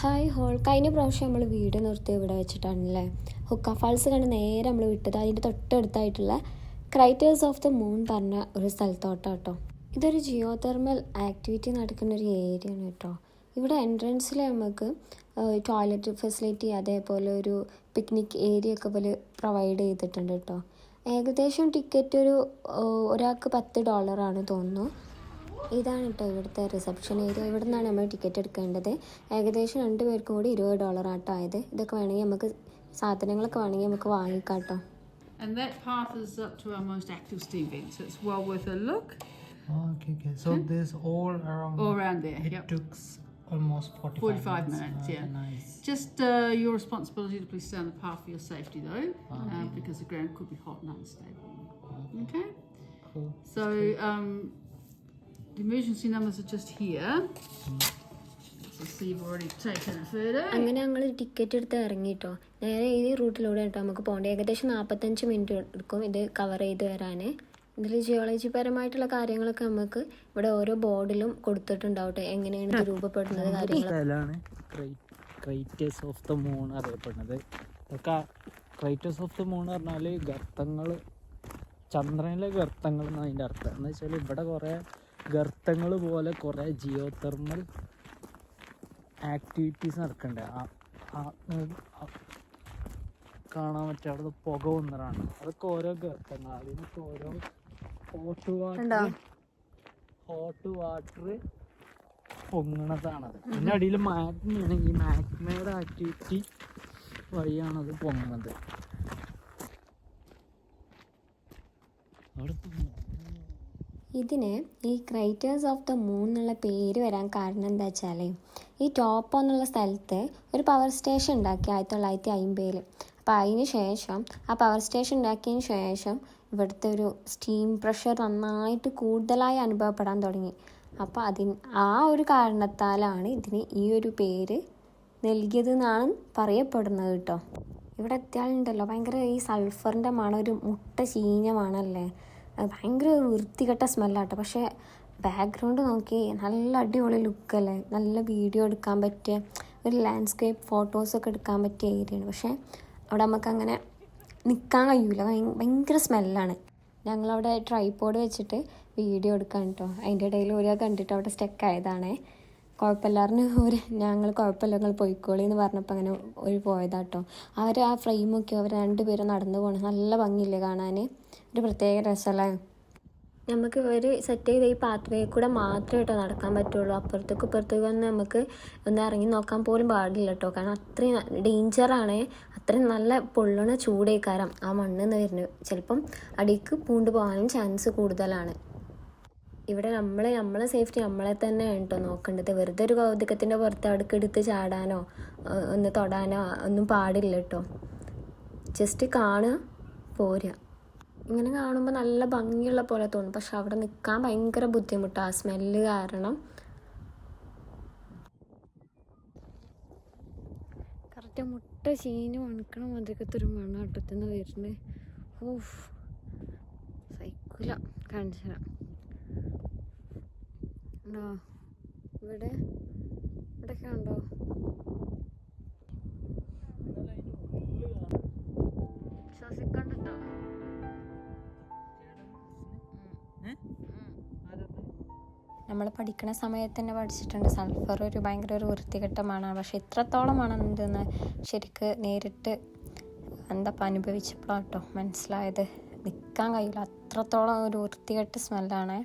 Hi whole കഴിഞ്ഞ പ്രാവശ്യം നമ്മൾ വീട് നിർത്തി ഇവിടെ വെച്ചിട്ടാണല്ലേ? ഹുക്ക ഫാൾസ് കണ്ട് നേരെ നമ്മൾ വിട്ടത്. അതിന്റെ തൊട്ടടുത്തായിട്ടുള്ള ക്രൈറ്റേഴ്സ് ഓഫ് ദ മൂൺ പറഞ്ഞ ഒരു സ്ഥലത്തോട്ടാണ് കേട്ടോ ഇതൊരു ജിയോ തെർമൽ ആക്ടിവിറ്റി നടക്കുന്ന ഒരു ഏരിയ ആണ് കേട്ടോ. ഇവിടെ എൻട്രൻസിൽ നമുക്ക് ടോയ്ലറ്റ് ഫെസിലിറ്റി അതേപോലെ ഒരു പിക്നിക് ഏരിയ ഒക്കെ പോലെ പ്രൊവൈഡ് ചെയ്തിട്ടുണ്ട് കേട്ടോ. ഏകദേശം ടിക്കറ്റ് ഒരു ഒരാൾക്ക് പത്ത് ഡോളറാണ് തോന്നുന്നു. ഇതാണ് കേട്ടോ ഇവിടുത്തെ റിസപ്ഷൻ ഏരിയ ഇവിടെ നിന്നാണ് നമ്മൾ ടിക്കറ്റ് എടുക്കേണ്ടത് ഏകദേശം രണ്ട് പേർക്കും കൂടി ഇരുപത് ഡോളർ ആട്ടോ ആയത് ഇതൊക്കെ വേണമെങ്കിൽ നമുക്ക് സാധനങ്ങളൊക്കെ വേണമെങ്കിൽ നമുക്ക് വാങ്ങിക്കാം കേട്ടോ And that path is up to our most active steam vent, so it's well worth a look. Oh, okay, okay. So hmm? there's all around. All around there, It yep. took almost 45, 45 minutes, minutes yeah. Nice. Just uh, your responsibility to please stay on the path for your safety though, okay. uh, because the ground could be hot and unstable. Okay? Cool. So um, the emergency numbers are just here. അങ്ങനെ ഞങ്ങൾ ticket എടുത്ത് ഇറങ്ങിട്ടോ. നേരെ ഈ റൂട്ടിലൂടെ കേട്ടോ. നമുക്ക് പോകേണ്ടത് ഏകദേശം നാൽപ്പത്തഞ്ച് മിനിറ്റ് എടുക്കും ഇത് കവർ ചെയ്ത് വരാൻ. ഇതിൽ ജിയോളജി പരമായിട്ടുള്ള കാര്യങ്ങളൊക്കെ നമുക്ക് ഇവിടെ ഓരോ ബോർഡിലും കൊടുത്തിട്ടുണ്ടാവട്ടെ. എങ്ങനെയാണ് ഇത് രൂപപ്പെടുന്നത് കാര്യങ്ങൾ ഓഫ് ദ മൂൺ അറിയപ്പെടുന്നത്. ക്രൈറ്റേഴ്സ് ഓഫ് ദ മൂൺ പറഞ്ഞാൽ ഗർത്തങ്ങൾ ചന്ദ്രനിലെ ഗർത്തങ്ങൾ എന്ന് അതിന്റെ അർത്ഥം. എന്ന് വെച്ചാൽ ഇവിടെ കുറേ ഗർത്തങ്ങൾ പോലെ കുറേ ജിയോ തെർമൽ ആക്ടിവിറ്റീസ് നടക്കണ്ടേ? കാണാൻ പറ്റും അവിടെ പുക വന്നതാണ്. അതൊക്കെ ഓരോ ഗർത്തങ്ങൾ അതിനൊക്കെ ഓരോ ഹോട്ട് വാട്ടർ ഹോട്ട് വാട്ടർ പൊങ്ങണതാണത്. പിന്നെ അടിയിൽ മാഗ്മയാണ്. ഈ മാഗ്മയുടെ ആക്ടിവിറ്റി വഴിയാണത് പൊങ്ങണത്. അവിടെ ഇതിന് ഈ ക്രൈറ്റേഴ്സ് ഓഫ് ദ മൂൺ എന്നുള്ള പേര് വരാൻ കാരണം എന്താ വെച്ചാൽ ഈ ടോപ്പ് എന്നുള്ള സ്ഥലത്ത് ഒരു പവർ സ്റ്റേഷൻ ഉണ്ടാക്കി ആയിരത്തി തൊള്ളായിരത്തി അമ്പതിൽ അപ്പോൾ അതിന് ശേഷം ആ പവർ സ്റ്റേഷൻ ഉണ്ടാക്കിയതിന് ശേഷം ഇവിടുത്തെ ഒരു സ്റ്റീം പ്രഷർ നന്നായിട്ട് കൂടുതലായി അനുഭവപ്പെടാൻ തുടങ്ങി. അപ്പോൾ അതിന് ആ ഒരു കാരണത്താലാണ് ഇതിന് ഈ ഒരു പേര് നൽകിയത് എന്നാണ് പറയപ്പെടുന്നത് കേട്ടോ. ഇവിടെ എത്തിയാലുണ്ടല്ലോ ഭയങ്കര ഈ സൾഫറിന്റെ മണം ഒരു മുട്ട ചീഞ്ഞ മണമല്ലേ? ഭയങ്കര വൃത്തികെട്ട സ്മെല്ലാട്ടോ. പക്ഷേ ബാക്ക്ഗ്രൗണ്ട് നോക്കി നല്ല അടിപൊളി ലുക്കല്ലേ നല്ല വീഡിയോ എടുക്കാൻ പറ്റിയ ഒരു ലാൻഡ്സ്കേപ്പ് ഫോട്ടോസൊക്കെ എടുക്കാൻ പറ്റിയ ഏരിയയാണ് പക്ഷേ അവിടെ നമുക്ക് അങ്ങനെ നിൽക്കാൻ കഴിയൂല. ഭയങ്കര സ്മെല്ലാണ് ഞങ്ങളവിടെ ട്രൈപോഡ് വെച്ചിട്ട് വീഡിയോ എടുക്കാൻ കേട്ടോ അതിന്റെ ഇടയിൽ ഒരാൾ കണ്ടിട്ട് അവിടെ സ്റ്റക്ക് ആയതാണേ. കുഴപ്പമില്ലാറിന് ഒരു ഞങ്ങൾ കുഴപ്പമില്ല നിങ്ങൾ പോയിക്കോളി എന്ന് പറഞ്ഞപ്പോൾ അങ്ങനെ ഒരു പോയതാട്ടോ. അവർ ആ ഫ്രെയിമൊക്കെ അവർ രണ്ടുപേരും നടന്നു പോകണം നല്ല ഭംഗിയില്ലേ കാണാൻ ഒരു പ്രത്യേക രസമല്ലേ നമുക്ക് ഇവർ സെറ്റ് ചെയ്ത ഈ പാത്ത് വേ കൂടെ മാത്രമേ കേട്ടോ നടക്കാൻ പറ്റുള്ളൂ. അപ്പുറത്തേക്ക് ഇപ്പുറത്തേക്ക് ഒന്നും നമുക്ക് ഒന്ന് ഇറങ്ങി നോക്കാൻ പോലും പാടില്ല കേട്ടോ കാരണം അത്രയും ഡേഞ്ചറാണ് അത്രയും നല്ല പൊള്ളണ ചൂടേക്കാരം ആ മണ്ണെന്ന് വരുന്നത്. ചിലപ്പം അടിക്ക് പൂണ്ട് പോകാനും ചാൻസ് കൂടുതലാണ്. ഇവിടെ നമ്മളെ നമ്മളെ സേഫ്റ്റി നമ്മളെ തന്നെ കേട്ടോ നോക്കേണ്ടത്. വെറുതെ ഒരു കൗതുകത്തിന്റെ പുറത്ത് അടുക്ക് എടുത്ത് ചാടാനോ ഒന്ന് തൊടാനോ ഒന്നും പാടില്ല കേട്ടോ ജസ്റ്റ് കാണുക പോരുക. ഇങ്ങനെ കാണുമ്പോൾ നല്ല ഭംഗിയുള്ള പോലെ തോന്നും. പക്ഷെ അവിടെ നിൽക്കാൻ ഭയങ്കര ബുദ്ധിമുട്ടാണ് ആ സ്മെല്ല് കാരണം. കറക്റ്റ് മുട്ട ചീഞ്ഞ് മണക്കണ മതിക്കത്തെ ഒരു മണ്ണാട്ടത്തുനിന്ന് വരുന്നത് ഓഫ് സൈക്കിള കാണിച്ചു തരാം. ഉണ്ടോ? ഇവിടെ? ഇവിടെയൊക്കെ ഉണ്ടോ? ശ്വസിക്കണ്ടോ നമ്മൾ പഠിക്കുന്ന സമയത്ത് തന്നെ പഠിച്ചിട്ടുണ്ട്. സൾഫർ ഒരു ഭയങ്കര ഒരു വൃത്തികെട്ട മണമാണ് പക്ഷെ ഇത്രത്തോളം എന്തെന്ന് ശരിക്ക് നേരിട്ട് എന്താ അനുഭവിച്ചപ്പോഴാട്ടോ കേട്ടോ മനസ്സിലായത്. നിൽക്കാൻ കഴിയില്ല. അത്രത്തോളം ഒരു വൃത്തികെട്ട സ്മെല്ലാണേ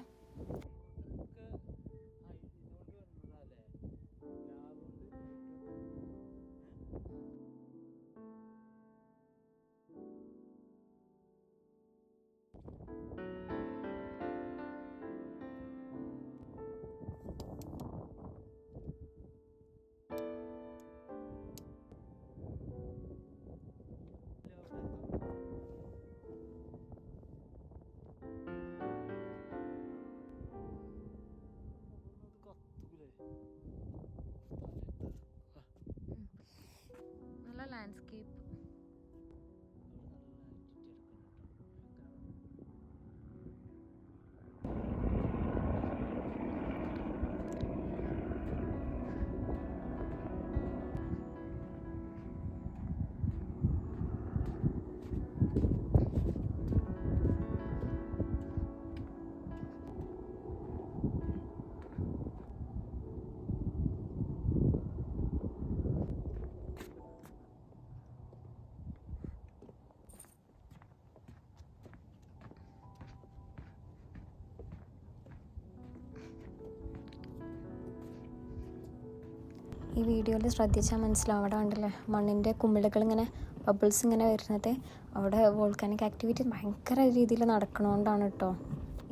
ഈ വീഡിയോയിൽ ശ്രദ്ധിച്ചാൽ മനസ്സിലാവും അവിടെ ഉണ്ടല്ലേ മണ്ണിന്റെ കുമിളുകൾ ഇങ്ങനെ ബബിൾസ് ഇങ്ങനെ വരുന്നത്. അവിടെ വോൾക്കാനിക് ആക്ടിവിറ്റി ഭയങ്കര രീതിയിൽ നടക്കണോണ്ടാണ് കേട്ടോ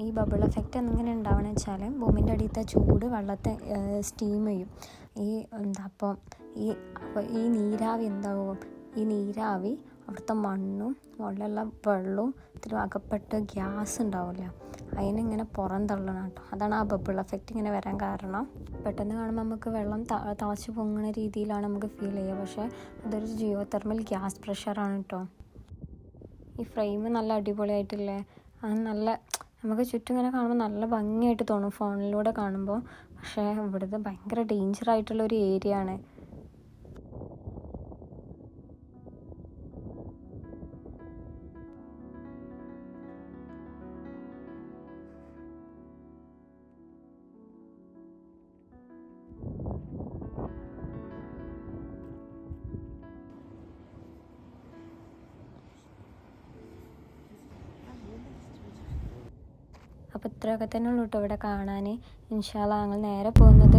ഈ ബബിൾ എഫക്റ്റ് എങ്ങനെ ഉണ്ടാവണമെന്ന് വെച്ചാൽ ഭൂമിന്റെ അടിയത്തെ ചൂട് വെള്ളത്തെ സ്റ്റീം ചെയ്യും. ഈ എന്താ അപ്പോൾ ഈ അപ്പോൾ ഈ നീരാവി എന്താവും? ഈ നീരാവി അവിടുത്തെ മണ്ണും മുകളിലുള്ള വെള്ളവും ഇത്തിരി അകപ്പെട്ട് ഗ്യാസ് ഉണ്ടാവില്ല. അതിനിങ്ങനെ പുറം തള്ളണം കേട്ടോ. അതാണ് ആ ബബിൾ എഫക്റ്റ് ഇങ്ങനെ വരാൻ കാരണം. പെട്ടെന്ന് കാണുമ്പോൾ നമുക്ക് വെള്ളം ത പൊങ്ങുന്ന രീതിയിലാണ് നമുക്ക് ഫീൽ ചെയ്യുക. പക്ഷേ അതൊരു ജിയോ തെർമൽ ഗ്യാസ് പ്രഷറാണ് കേട്ടോ. ഈ ഫ്രെയിം നല്ല അടിപൊളിയായിട്ടില്ലേ? അത് നല്ല നമുക്ക് ചുറ്റും ഇങ്ങനെ കാണുമ്പോൾ നല്ല ഭംഗിയായിട്ട് തോന്നും ഫോണിലൂടെ കാണുമ്പോൾ പക്ഷേ ഇവിടുത്തെ ഭയങ്കര ഡേഞ്ചർ ആയിട്ടുള്ള ഒരു ഏരിയ ആണ്. അപ്പോൾ ഇത്രയൊക്കെ തന്നെ ഉള്ളൂ കേട്ടോ ഇവിടെ കാണാൻ ഇൻഷാല്ല ഞങ്ങൾ നേരെ പോകുന്നത്